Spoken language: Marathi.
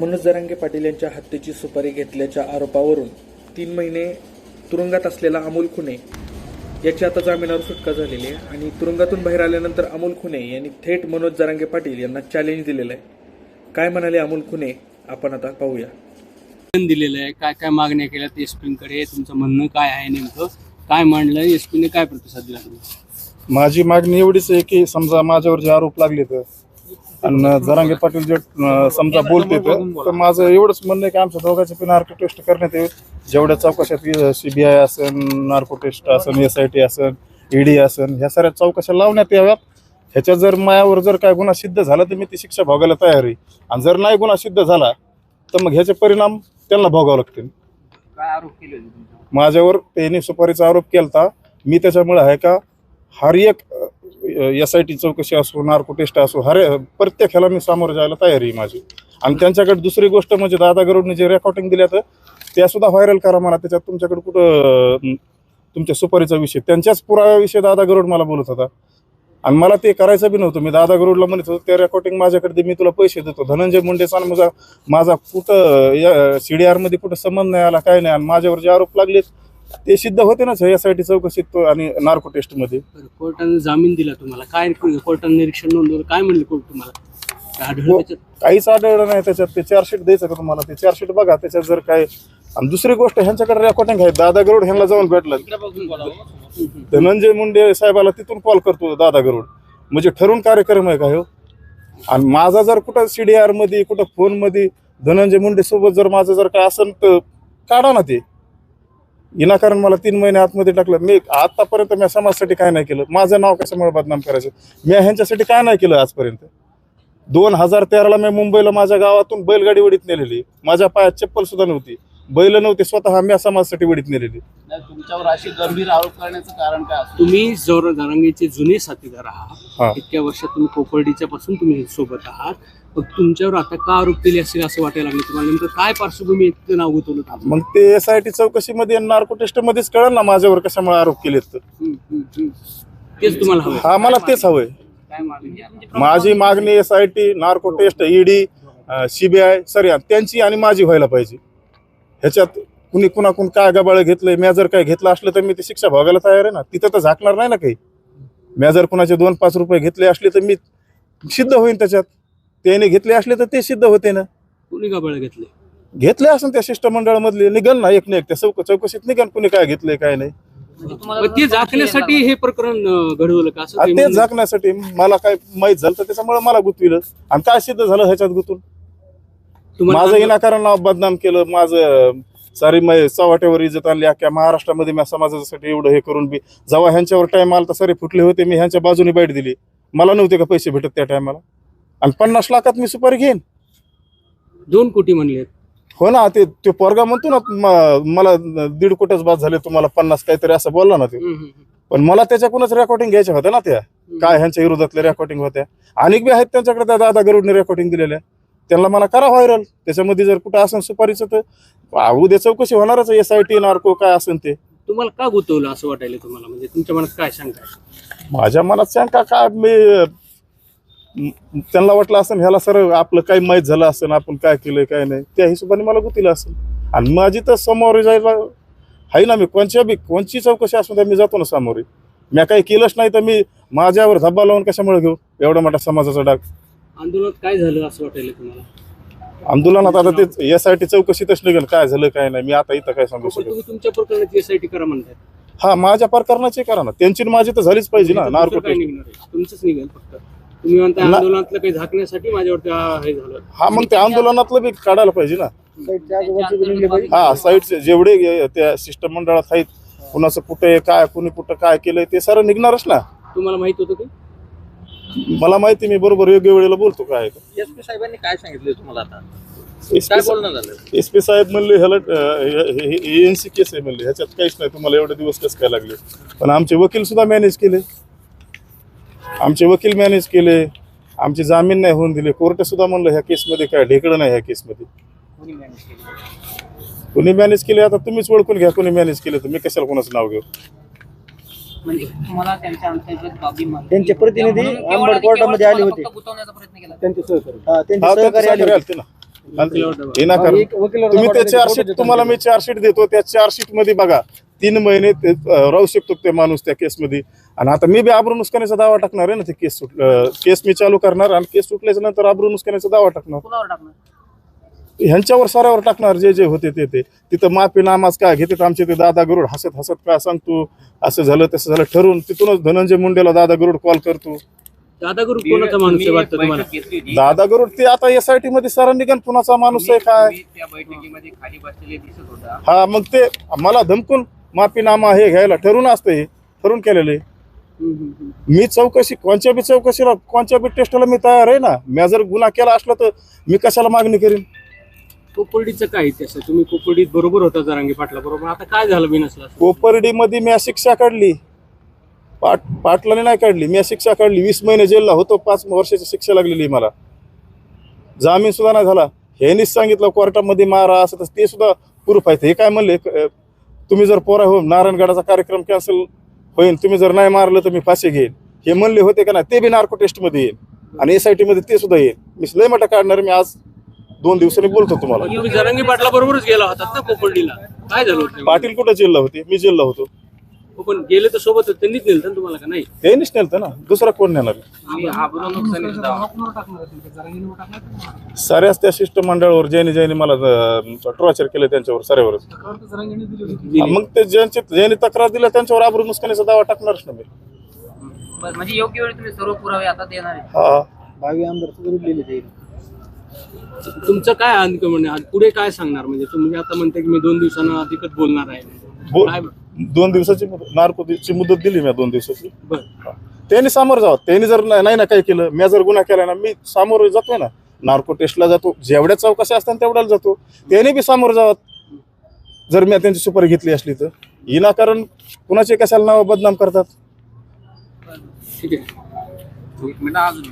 मनोज जरांगे पाटील यांच्या हत्येची सुपारी घेतल्याच्या आरोपावरून तीन महिने तुरुंगात असलेला अमोल खुने याची आता जामिनावर सुटका झालेली आहे आणि तुरुंगातून बाहेर आल्यानंतर अमोल खुने यांनी थेट मनोज जरांगे पाटील यांना चॅलेंज दिलेलं आहे. काय म्हणाले अमोल खुने? आपण आता पाहूया. दिलेलं आहे काय काय मागण्या केल्या एसपींकडे तुमचं म्हणणं काय आहे नेमकं? काय मांडलं एसपीने काय प्रतिसाद दिला? तुम्ही माझी मागणी एवढीच आहे की समजा माझ्यावर जे आरोप लागले तर आणि जरांगे पाटील जे अं, समजा बोलते तर तर माझं एवढंच म्हणणं आहे की आमच्या दोघांचे पण नार्को टेस्ट करण्यात येईल. जेवढ्या चौकशात सीबीआय असेल नार्को टेस्ट असेल एस आय टी असेल ईडी असेल ह्या साऱ्या चौकशा लावण्यात याव्यात. ह्याच्या जर मायावर जर काय गुन्हा सिद्ध झाला तर मी ती शिक्षा भोगायला तयार आहे. आणि जर नाही गुन्हा सिद्ध झाला तर मग ह्याचे परिणाम त्यांना भोगावे लागतील. काय आरोप केले होते तुमच्यावर? माझ्यावर त्यांनी सुपारीचा आरोप केलता. मी त्याच्यामुळे आहे का? हर एक एस आय टी चौकशी असो नार्को टेस्ट असो हरे प्रत्येक ह्याला मी सामोरं जायला तयारी आहे माझी. आणि त्यांच्याकडे दुसरी गोष्ट म्हणजे दादा गरुडने जे रेकॉर्डिंग दिल्या तर त्या सुद्धा व्हायरल करा मला. त्याच्यात तुमच्याकडे कुठं तुमच्या सुपारीचा विषय त्यांच्याच पुराव्याविषयी दादा गरुड मला बोलत होता. आणि मला ते करायचं बी नव्हतं. मी दादा गरुडला म्हणत होतो ते रेकॉर्डिंग माझ्याकडे दे, मी तुला पैसे देतो. धनंजय मुंडेचा आणि माझा माझा कुठं या सी डी आरमध्ये कुठं संबंध नाही आला काय नाही. आणि माझ्यावर जे आरोप लागलेत ते सिद्ध होते ना यासाठी चौकशीत आणि नार्को टेस्टमध्ये कोर्टाने जामीन दिला तुम्हाला. काय कोर्टाने निरीक्षण नोंदवलं? काय म्हणले कोर्ट तुम्हाला? हो. काहीच आढळलं नाही त्याच्यात. ते चार्जशीट द्यायचं का तुम्हाला? ते चार्जशीट बघा. त्याच्यात जर काय आणि दुसरी गोष्ट ह्यांच्याकडे रेकॉर्डिंग आहे. दादा गरुड ह्यांना जाऊन भेटलं. धनंजय मुंडे साहेबाला तिथून कॉल करतो दादा गरुड. म्हणजे ठरून कार्यक्रम आहे का हो? आणि माझा जर कुठं सी डी मध्ये कुठं फोनमध्ये धनंजय मुंडे सोबत जर माझं जर काय असेल तर काढा ना ते. विनाकारण मला तीन महिने आतमध्ये टाकलं. मी आतापर्यंत मी समाजासाठी काय नाही केलं. माझं नाव कशामुळे बदनाम करायचं? मी ह्यांच्यासाठी काय नाही केलं आजपर्यंत? दोन हजार तेराला मी मुंबईला माझ्या गावातून बैलगाडी वडीत नेलेली. माझ्या पायात चप्पल सुद्धा नव्हती. बैल नव्हते स्वतः मी समाजासाठी वडीत नेलेली. नाही, तुमच्यावर अशी गंभीर आरोप करण्याचं कारण काय तुम्ही जौर जारांगेचे जुने साथीदार. आहात. इतक्या वर्षात तुम्ही कोपर्डीच्या पासून तुम्ही सोबत आहात. मग तुमच्यावर आता का आरोप केले असेल असं वाटायला लागलं तुम्हाला? नेमकं काय पार्श्वभूमी इतकं नाव गुंतवलं? मग ते एस आय टी चौकशीमध्ये नार्को टेस्टमध्येच कळलं ना माझ्यावर कशामुळे आरोप केलेत तर. हम्म, हम्म, हम्म. तेच तुम्हाला हवं हा मला तेच हवंय. काय मागणी आहे? माझी मागणी S I T narco test ED CBI sir त्यांची आणि माझी व्हायला पाहिजे. ह्याच्यात कुणी कुणाकून काय गबाळ घेतलंय म्या जर काय घेतलं असलं तर मी ती शिक्षा भोगायला तयार आहे ना. तिथं तर झाकणार नाही ना काही. म्या जर कुणाचे दोन पाच रुपये घेतले असले तर मी सिद्ध होईन त्याच्यात. त्याने घेतले असले तर ते सिद्ध होते ना. कोणी गबाळ घेतले? घेतले असून त्या शिष्टमंडळामधले निघन ना एक ना एक त्या चौक चौकशीत निघन कुणी काय घेतलंय काय नाही. मग ते झाकण्यासाठी हे प्रकरण अं, घडवलं का? असं आणि ते म्हणणं? झाकण्यासाठी मला काय माहीत झालं तर त्याच्यामुळे मला गुतविलं. आणि काय सिद्ध झालं ह्याच्यात गुतून? तुम्हाला माझं विनाकारण नाव बदनाम केलं माझं सारी मै चव्हाट्यावर इज्जत आणली अख्ख्या महाराष्ट्रामध्ये मी समाजासाठी एवढं हे करून बी जेव्हा ह्यांच्यावर टाइम आला तर सारे फुटले होते मी ह्यांच्या बाजूने बाईट दिली. मला नव्हते का पैसे भेटत त्या टायमाला आणि पन्नास लाखात मी सुपारी घेईन. दोन कोटी म्हणले. हो ना ते ते पोरगा म्हणतो ना म- मला दीड कोटीच बाद झाले तुम्हाला पन्नास काहीतरी असं बोलला ना ते. पण मला त्याच्याकडूनच रेकॉर्डिंग घ्यायच्या होत्या ना त्या. काय ह्यांच्या विरोधातल्या रेकॉर्डिंग होत्या. आणि बी आहेत त्यांच्याकडे त्या दादा गरुडने रेकॉर्डिंग दिलेल्या. त्यांना मला करा व्हायरल त्याच्यामध्ये जर कुठं असेल सुपारीचं तर आ, उद्या चौकशी होणारच एस आय टी नार्को काय असेल ते. तुम्हाला का गुंतवलं असं वाटायला तुम्हाला? म्हणजे तुमच्या मनात काय शंका आहे? माझ्या मनात शंका काय म- त्यांना वाटलं असेल ह्याला सर आपलं काही माहीत झालं असेल आपण काय केलंय काय नाही त्या हिशोबाने मला गुतीला असेल. आणि माझी तर समोर जायला आहे ना मी कोणच्या बी कोणची चौकशी असून त्या मी जातो ना समोर. मी काही केलंच नाही तर मी माझ्यावर धब्बा लावून कशामुळे घेऊ? एवढा मोठा समाजाचा डाग. आंदोलनात काय झालं असं वाटायला तुम्हाला? आंदोलनात आता ते एस आय टी चौकशीतच निघेल. काय झालं काय नाही मी आता इथं काय सांगू शकत तुमच्या प्रकरणाची एसआयटी करा म्हणताय. हा माझ्या प्रकरणाचे करा ना. त्यांची माझी तर झालीच पाहिजे ना नार्को तुमचं काय टेस्ट निघणार आहे? तुमचंच निघेल फक्त. तुम्ही म्हणता ना- आंदोलनातलं काही झाकण्यासाठी माझ्यावरती हा- हे झालं हा मग ते आंदोलनातलं बी काढायला पाहिजे ना. हा साईडचे जेवढे त्या शिष्टमंडळात आहेत कुणाचं कुठे काय कुणी कुठं काय केलंय ते सारं निघणारच ना. तुम्हाला माहीत होतं की मला माहिती मी बरोबर योग्य वेळेला बोलतो काय एस पी साहेबांनी काय सांगितलं तुम्हाला आता? एस काय बोलणं झालं? पी साहेब म्हणले ह्याला एनसी केस आहे म्हणले ह्याच्यात काहीच नाही तुम्हाला एवढे दिवस कसं काय लागले? पण आमचे वकील सुद्धा मॅनेज केले. आमचे वकील मॅनेज केले आमची जामीन नाही होऊन दिले. कोर्ट सुद्धा म्हणलं ह्या केसमध्ये काय ढेकळं नाही ह्या केसमध्ये कुणी मॅनेज केले? आता तुम्हीच ओळखून घ्या कुणी मॅनेज केले तर मी कशाला कोणाचं नाव घेऊ? म्हणजे त्यांचे प्रतिनिधी आंबड कोर्टामध्ये आले तुम्हाला होते. त्यांचे सहकारी. आले होते. ना. तुम्ही ते चार्जशीट तुम्हाला मी चार्जशीट देतो त्या चार्जशीटमध्ये बघा. तीन महिने ते राहू शकतो ते माणूस त्या केसमध्ये. आणि आता मी बी आबरू नुसकाण्याचा दावा टाकणार आहे ना ते केस सुट केस मी चालू करणार आणि केस सुटल्याच्या नंतर आबरू नुसकाण्याचा दावा टाकणार. कुणावर टाकणार? ह्यांच्यावर साऱ्यावर टाकणार जे जे होते ते ते. तिथं माफी नामाज काय घेतात आमचे ते दादा गरुड हसत हसत काय सांगतो? असं झालं तसं झालं ठरवून तिथूनच धनंजय मुंडेला दादा गरुड कॉल करतो. दादा गुरु कोणाचा माणूस आहे वाटतं तुम्हाला? घेतली होती. दादा गरुड ते आता एस आय टी मध्ये सरांनी गण पुण्याचा माणूस आहे काय? तुम्ही त्या बैठकीमध्ये खाली बसलेले दिसत होता. हा मग ते मला धमकून माफीनामा हे घ्यायला ठरवून असतं हे ठरवून केलेले. मी चौकशी कोणत्या बी चौकशीला कोणत्या बी टेस्टला मी तयार आहे ना मी जर गुन्हा केला असला तर मी कशाला मागणी करीन? कोपर्डीचं काय इतिहास तुम्ही कोपर्डीत बरोबर होता जरांगी पाटला बरोबर? आता काय झालं बिनसला कोपर्डी मध्ये मी शिक्षा काढली. पाट पाटलाने नाही काढली. मी शिक्षा काढली. वीस महिने जेलला होतो पाच वर्षाची शिक्षा लागलेली मला. जामीन सुद्धा नाही झाला. ह्यांनीच सांगितलं कोर्टामध्ये मारा असं ते सुद्धा प्रूफ आहे हे काय म्हणले? तुम्ही जर पोरा हो नारायणगडाचा कार्यक्रम कॅन्सल होईल तुम्ही जर नाही मारलं तर मी फाशी घेईन. हे म्हणले होते का नाही ते बी नार्को टेस्टमध्ये येईल. आणि एस आय टी मध्ये ते सुद्धा येईल. मी लय मोठा काढणार मी आज दोन दिवसांनी बोलतो तुम्हाला. जरांगी पाटला बरोबरच गेला होतात ना कोपर्डीला काय झालं होतं? पाटील कुठं जेलला होते? मी जेलला होतो. हो, पण गेले तर सोबत होते. त्यांनीच नेलं ना तुम्हाला का? नाही? त्यांनीच नेलतं ना. दुसरा कोण नेणार? तुम्ही आबरू नुकसानीचा दावा साऱ्याच त्या शिष्टमंडळावर ज्यांनी ज्यांनी मला टॉर्चर केलं त्यांच्यावर साऱ्यावरच. मग ते ज्यांचे ज्यांनी तक्रार दिल्या त्यांच्यावर आबरू नुसकानीचा दावा टाकणारच ना मी. बरं, म्हणजे योग्य वेळी तुम्ही सर्व पुरावे आता देणार आहे. हा. तुमचं काय आणखं म्हणजे पुढे काय सांगणार? म्हणजे तुम्ही आता म्हणते की मी दोन दिवसांना अधिकच बोलणार आहे. बो- काय दोन दिवसाची नार्कोची मुदत दिली मी दोन दिवसाची. बरं. त्यांनी सामोरं जावं. त्यांनी जर नाही नाही ना काय केलं मी जर गुन्हा केला ना मी सामोरं जातोय ना. नार्को टेस्टला जातो. जेवढ्या चौकशी असतात तेवढ्याला जातो. त्यांनी बी सामोरं जावं. जर मी त्यांची सुपारी घेतली असली तर. विनाकारण कुणाचे कशाला नाव बदनाम करतात? ठीक आहे. अजून